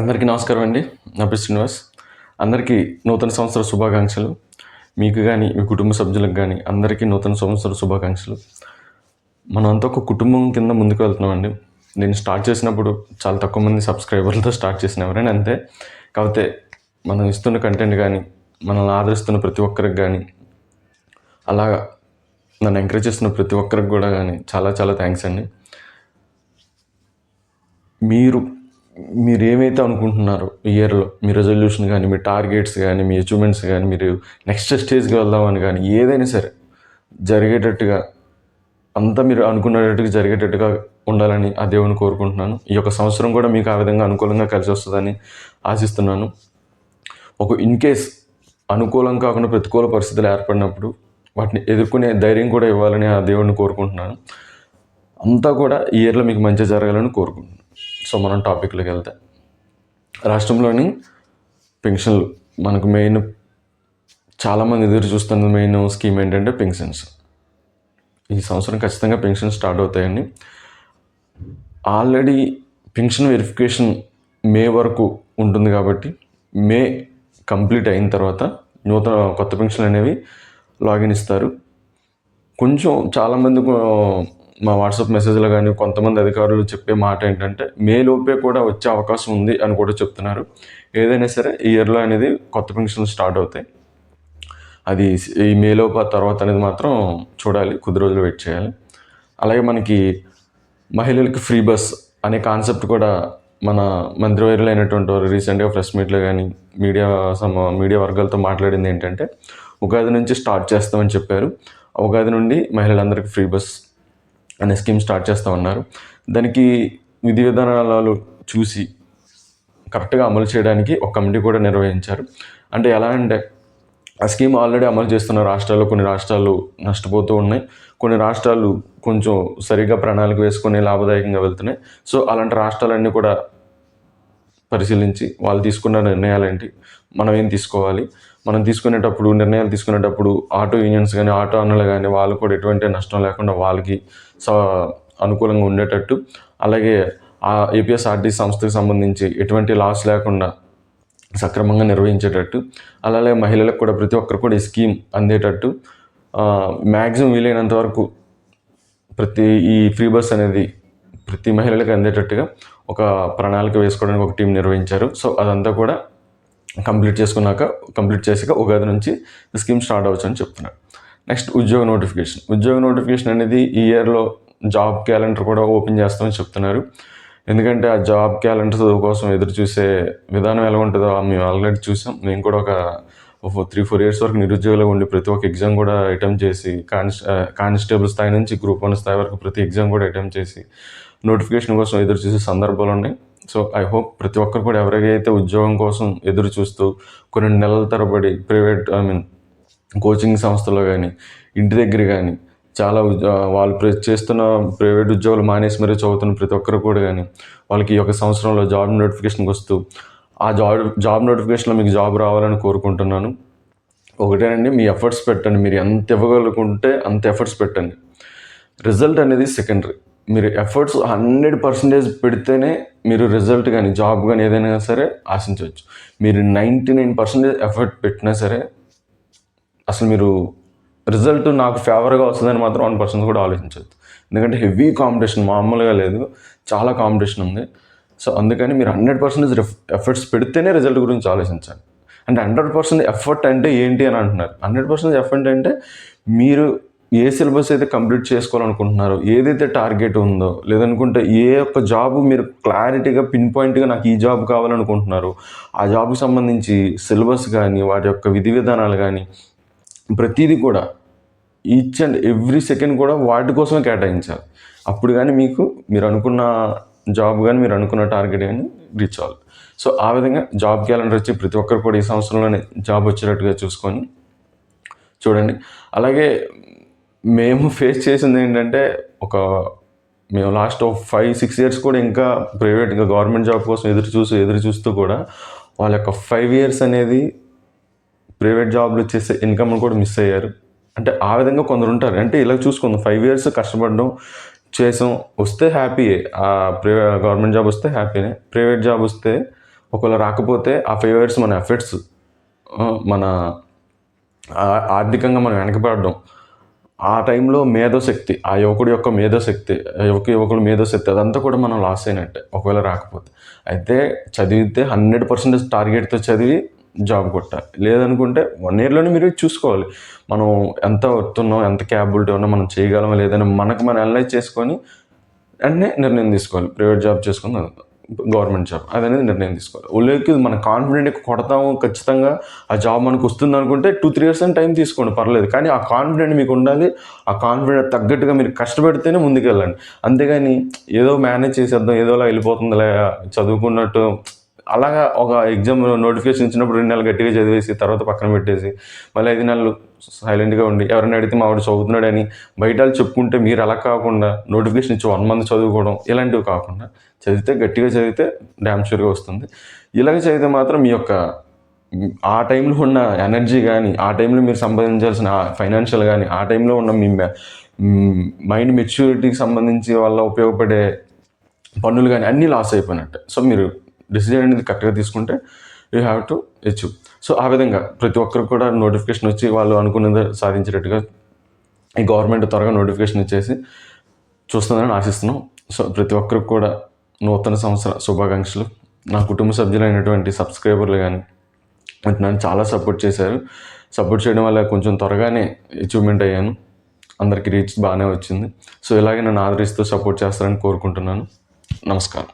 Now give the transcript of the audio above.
అందరికీ నమస్కారం అండి. నా పేరు శ్రీనివాస్. అందరికీ నూతన సంవత్సర శుభాకాంక్షలు. మీకు కానీ మీ కుటుంబ సభ్యులకు కానీ అందరికీ నూతన సంవత్సర శుభాకాంక్షలు. మనం అంతా ఒక కుటుంబం కింద ముందుకు వెళ్తున్నామండి నేను స్టార్ట్ చేసినప్పుడు చాలా తక్కువ మంది సబ్స్క్రైబర్లతో స్టార్ట్ చేసిన ఎవరైనా అంతే. కాకపోతే మనం ఇస్తున్న కంటెంట్ కానీ మనల్ని ఆదరిస్తున్న ప్రతి ఒక్కరికి కానీ అలాగా నన్ను ఎంకరేజ్ చేస్తున్న ప్రతి ఒక్కరికి కూడా కానీ చాలా చాలా థ్యాంక్స్ అండి. మీరు మీరు ఏమైతే అనుకుంటున్నారో ఈ ఇయర్లో మీ రెజల్యూషన్ కానీ మీ టార్గెట్స్ కానీ మీ అచీవ్మెంట్స్ కానీ మీరు నెక్స్ట్ స్టేజ్కి వెళ్దామని కానీ ఏదైనా సరే జరిగేటట్టుగా అంతా మీరు అనుకునేటట్టుగా జరిగేటట్టుగా ఉండాలని ఆ దేవుని కోరుకుంటున్నాను. ఈ యొక్క సంవత్సరం కూడా మీకు ఆ విధంగా అనుకూలంగా కలిసి వస్తుందని ఆశిస్తున్నాను. ఒక ఇన్ కేస్ అనుకూలం కాకుండా ప్రతికూల పరిస్థితులు ఏర్పడినప్పుడు వాటిని ఎదుర్కొనే ధైర్యం కూడా ఇవ్వాలని ఆ దేవుడిని కోరుకుంటున్నాను. అంతా కూడా ఈ ఇయర్లో మీకు మంచి జరగాలని కోరుకుంటున్నాను. సో మనం టాపిక్లోకి వెళ్తే. రాష్ట్రంలోని పెన్షన్లు మనకు మెయిన్ చాలామంది ఎదురు చూస్తున్న మెయిన్ స్కీమ్ ఏంటంటే పెన్షన్స్. ఈ సంవత్సరం ఖచ్చితంగా పెన్షన్ స్టార్ట్ అవుతాయండి ఆల్రెడీ పెన్షన్ వెరిఫికేషన్ మే వరకు ఉంటుంది కాబట్టి మే కంప్లీట్ అయిన తర్వాత నూతన కొత్త పెన్షన్ అనేవి లాగిన్ ఇస్తారు. కొంచెం చాలామంది మా వాట్సాప్ మెసేజ్లో కానీ కొంతమంది అధికారులు చెప్పే మాట ఏంటంటే మే లోపే కూడా వచ్చే అవకాశం ఉంది అని కూడా చెప్తున్నారు. ఏదైనా సరే ఈ ఇయర్లో అనేది కొత్త పెన్షన్లు స్టార్ట్ అవుతాయి. అది ఈ మే లోపు తర్వాత అనేది మాత్రం చూడాలి కొద్ది రోజులు వెయిట్ చేయాలి. అలాగే మనకి మహిళలకి ఫ్రీ బస్ అనే కాన్సెప్ట్ కూడా మన మంత్రివర్యులు అయినటువంటి వారు రీసెంట్గా ప్రెస్ మీట్లో కానీ మీడియా సమ మీడియా వర్గాలతో మాట్లాడింది ఏంటంటే ఉగాది నుంచి స్టార్ట్ చేస్తామని చెప్పారు. ఉగాది నుండి మహిళలందరికీ ఫ్రీ బస్ అనే స్కీమ్ స్టార్ట్ చేస్తూ ఉన్నారు. దానికి విధి విధానాలు చూసి కరెక్ట్గా అమలు చేయడానికి ఒక కమిటీ కూడా నిర్వహించారు. అంటే ఎలా అంటే ఆ స్కీమ్ ఆల్రెడీ అమలు చేస్తున్న రాష్ట్రాల్లో కొన్ని రాష్ట్రాలు నష్టపోతూ ఉన్నాయి. కొన్ని రాష్ట్రాలు కొంచెం సరిగ్గా ప్రణాళిక వేసుకొని లాభదాయకంగా వెళ్తున్నాయి. సో అలాంటి రాష్ట్రాలన్నీ కూడా పరిశీలించి వాళ్ళు తీసుకున్న నిర్ణయాలు ఏంటి మనం ఏం తీసుకోవాలి? మనం తీసుకునేటప్పుడు నిర్ణయాలు తీసుకునేటప్పుడు ఆటో యూనియన్స్ కానీ ఆటో అన్నలు కానీ వాళ్ళు కూడా ఎటువంటి నష్టం లేకుండా వాళ్ళకి స అనుకూలంగా ఉండేటట్టు అలాగే ఆ ఏపీఎస్ఆర్టీ సంస్థకు సంబంధించి ఎటువంటి లాస్ లేకుండా సక్రమంగా నిర్వహించేటట్టు అలాగే మహిళలకు కూడా ప్రతి ఒక్కరు కూడా ఈ స్కీమ్ అందేటట్టు మ్యాక్సిమం వీలైనంత వరకు ప్రతి ఈ ఫ్రీ బస్ అనేది ప్రతి మహిళలకు అందేటట్టుగా ఒక ప్రణాళిక వేసుకోవడానికి ఒక టీం నిర్వహించారు. సో అదంతా కూడా కంప్లీట్ చేసుకున్నాక కంప్లీట్ చేసాక ఉగాది నుంచి స్కీమ్ స్టార్ట్ అవ్వచ్చు అని చెప్తున్నారు నెక్స్ట్ ఉద్యోగ నోటిఫికేషన్. ఉద్యోగ నోటిఫికేషన్ అనేది ఈ ఇయర్లో జాబ్ క్యాలెండర్ కూడా ఓపెన్ చేస్తామని చెప్తున్నారు. ఎందుకంటే ఆ జాబ్ క్యాలెండర్ కోసం ఎదురు చూసే విధానం ఎలా ఉంటుందో మేము ఆల్రెడీ చూసాం. మేము కూడా ఒక త్రీ ఫోర్ ఇయర్స్ వరకు నిరుద్యోగులుగా ఉండి ప్రతి ఒక్క ఎగ్జామ్ కూడా అటెంప్ట్ చేసి కానిస్ కానిస్టేబుల్ స్థాయి నుంచి గ్రూప్ వన్ స్థాయి వరకు ప్రతి ఎగ్జామ్ కూడా అటెంప్ట్ చేసి నోటిఫికేషన్ కోసం ఎదురు చూసే సందర్భాలు ఉన్నాయి. సో ఐ హోప్ ప్రతి ఒక్కరు కూడా ఎవరికైతే ఉద్యోగం కోసం ఎదురు చూస్తూ కొన్ని నెలల తరబడి ప్రైవేట్ ఐ మీన్ కోచింగ్ సంస్థలో కానీ ఇంటి దగ్గర కానీ చాలా వాళ్ళు ప్ర- చేస్తున్న ప్రైవేట్ ఉద్యోగాలు మానేసి మరీ చదువుతున్న ప్రతి ఒక్కరు కూడా కానీ వాళ్ళకి ఈ యొక్క సంవత్సరంలో జాబ్ నోటిఫికేషన్కి వస్తూ ఆ జాబ్ జాబ్ నోటిఫికేషన్లో మీకు జాబ్ రావాలని కోరుకుంటున్నాను. ఒకటేనండి మీ ఎఫర్ట్స్ పెట్టండి. మీరు ఎంత ఇవ్వగలుగుంటే అంత ఎఫర్ట్స్ పెట్టండి. రిజల్ట్ అనేది సెకండరీ. మీరు ఎఫర్ట్స్ హండ్రెడ్ పర్సెంటేజ్ పెడితేనే మీరు రిజల్ట్ కానీ జాబ్ కానీ ఏదైనా సరే ఆశించవచ్చు. మీరు నైంటీ నైన్ పర్సెంటేజ్ ఎఫర్ట్ పెట్టినా సరే అసలు మీరు రిజల్ట్ నాకు ఫేవర్గా వస్తుందని మాత్రం వన్ పర్సెంట్ కూడా ఆలోచించవచ్చు ఎందుకంటే హెవీ కాంపిటీషన్ మామూలుగా లేదు. చాలా కాంపిటీషన్ ఉంది. సో అందుకని మీరు హండ్రెడ్ పర్సెంటేజ్ ఎఫర్ట్స్ పెడితేనే రిజల్ట్ గురించి ఆలోచించాలి. అంటే హండ్రెడ్ పర్సెంట్ ఎఫర్ట్ అంటే ఏంటి అని అంటున్నారు. హండ్రెడ్ పర్సెంట్ ఎఫర్ట్ అంటే మీరు ఏ సిలబస్ అయితే కంప్లీట్ చేసుకోవాలనుకుంటున్నారో ఏదైతే టార్గెట్ ఉందో లేదనుకుంటే ఏ ఒక్క జాబ్ మీరు క్లారిటీగా పిన్ పాయింట్గా నాకు ఈ జాబ్ కావాలనుకుంటున్నారో ఆ జాబ్కి సంబంధించి సిలబస్ కానీ వాటి యొక్క విధి విధానాలు కానీ ప్రతిదీ కూడా ఈచ్ అండ్ ఎవ్రీ సెకండ్ కూడా వాటి కోసమే కేటాయించాలి. అప్పుడు కానీ మీకు మీరు అనుకున్న జాబ్ కానీ మీరు అనుకున్న టార్గెట్ కానీ రీచ్ అవ్వాలి. సో ఆ విధంగా జాబ్ క్యాలెండర్ వచ్చి ప్రతి ఒక్కరు కూడా ఈ సంవత్సరంలోనే జాబ్ వచ్చేటట్టుగా చూసుకొని చూడండి. అలాగే మేము ఫేస్ చేసింది ఏంటంటే ఒక మేము లాస్ట్ ఫైవ్ సిక్స్ ఇయర్స్ కూడా ఇంకా ప్రైవేట్గా గవర్నమెంట్ జాబ్ కోసం ఎదురు చూసి ఎదురు చూస్తూ కూడా వాళ్ళ యొక్క ఫైవ్ ఇయర్స్ అనేది ప్రైవేట్ జాబ్లు చేసే ఇన్కమ్ కూడా మిస్ అయ్యారు. అంటే ఆ విధంగా కొందరు ఉంటారు. అంటే ఇలా చూసుకుందాం. ఫైవ్ ఇయర్స్ కష్టపడడం చేసాం. వస్తే హ్యాపీయే ఆ ప్రైవేట్ గవర్నమెంట్ జాబ్ వస్తే హ్యాపీనే ప్రైవేట్ జాబ్ వస్తే ఒకవేళ రాకపోతే ఆ ఫైవ్ ఇయర్స్ మన ఎఫర్ట్స్ మన ఆర్థికంగా మనం వెనకబడడం. ఆ టైంలో మేధోశక్తి ఆ యువకుడి యొక్క మేధోశక్తి ఆ యువక యువకుడు మేధోశక్తి అదంతా కూడా మనం లాస్ అయినట్టే ఒకవేళ రాకపోతే. అయితే చదివితే హండ్రెడ్ పర్సెంటేజ్ టార్గెట్తో చదివి జాబ్ కొట్టాలి లేదనుకుంటే వన్ ఇయర్లోనే మీరు చూసుకోవాలి. మనం ఎంత వస్తున్నాం ఎంత క్యాపబిలిటీ ఉన్నా మనం చేయగలమా లేదని మనకు మనం అనలైజ్ చేసుకొని వెంటనే నిర్ణయం తీసుకోవాలి. ప్రైవేట్ జాబ్ చేసుకుని గవర్నమెంట్ జాబ్ అదనేది నిర్ణయం తీసుకోవాలి. ఒళ్ళకి మన కాన్ఫిడెంట్ కొడతాము ఖచ్చితంగా. ఆ జాబ్ మనకు వస్తుంది అనుకుంటే టూ త్రీ ఇయర్స్ అని టైం తీసుకోండి పర్లేదు. కానీ ఆ కాన్ఫిడెంట్ మీకు ఉండాలి. ఆ కాన్ఫిడెంట్ తగ్గట్టుగా మీరు కష్టపెడితేనే ముందుకు వెళ్ళండి అంతేగాని ఏదో మేనేజ్ చేసేద్దాం ఏదోలా వెళ్ళిపోతుందిలే చదువుకున్నట్టు అలాగా ఒక ఎగ్జామ్ నోటిఫికేషన్ ఇచ్చినప్పుడు రెండు నెలలు గట్టిగా చదివేసి తర్వాత పక్కన పెట్టేసి మళ్ళీ ఐదు నెలలు సైలెంట్గా ఉండి ఎవరైనా అడిగితే మా వాడు చదువుతున్నాడని బయట చెప్పుకుంటే మీరు అలా కాకుండా నోటిఫికేషన్ ఇచ్చి వన్ మంత్ చదువుకోవడం ఇలాంటివి కాకుండా చదివితే గట్టిగా చదివితే డ్యామ్ షూర్గా వస్తుంది. ఇలాగ చదివితే మాత్రం మీ యొక్క ఆ టైంలో ఉన్న ఎనర్జీ కానీ ఆ టైంలో మీరు సంపాదించాల్సిన ఫైనాన్షియల్ కానీ ఆ టైంలో ఉన్న మీ మైండ్ మెచ్యూరిటీకి సంబంధించి వల్ల ఉపయోగపడే పన్నులు కానీ అన్నీ లాస్ అయిపోయినట్టే. సో మీరు డిసిజన్ అనేది కరెక్ట్గా తీసుకుంటే you have to achieve. So ఆ విధంగా ప్రతి ఒక్కరికి కూడా నోటిఫికేషన్ వచ్చి వాళ్ళు అనుకున్నది సాధించేటట్టుగా ఈ గవర్నమెంట్ త్వరగా నోటిఫికేషన్ ఇచ్చేసి చూస్తుందని ఆశిస్తున్నాం. సో ప్రతి ఒక్కరికి కూడా నూతన సంవత్సర శుభాకాంక్షలు. నా కుటుంబ సభ్యులైనటువంటి సబ్స్క్రైబర్లు కానీ నన్ను చాలా సపోర్ట్ చేశారు. సపోర్ట్ చేయడం వల్ల కొంచెం త్వరగానే అచీవ్మెంట్ అయ్యాను. అందరికీ రీచ్ బాగానే వచ్చింది. సో ఇలాగే నన్ను ఆదరిస్తూ సపోర్ట్ చేస్తారని కోరుకుంటున్నాను. నమస్కారం.